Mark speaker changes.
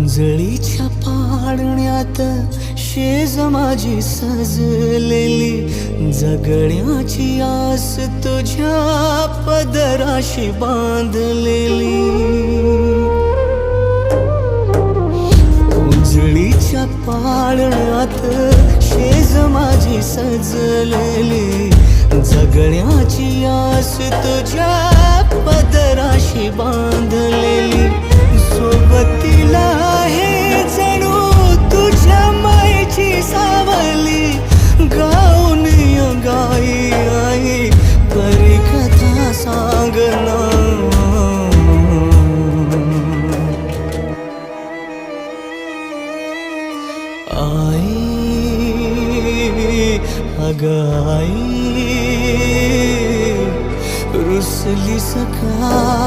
Speaker 1: उंजळीच्या पाडण्यात शेज माझी सजलेली. जगण्याची आस तुझ्या पदराशी बांधलेली. उंजळीच्या पाडण्यात शेज माझी सजलेली. जगण्याची आस तुझ्या आई अगाई रुसली सखा।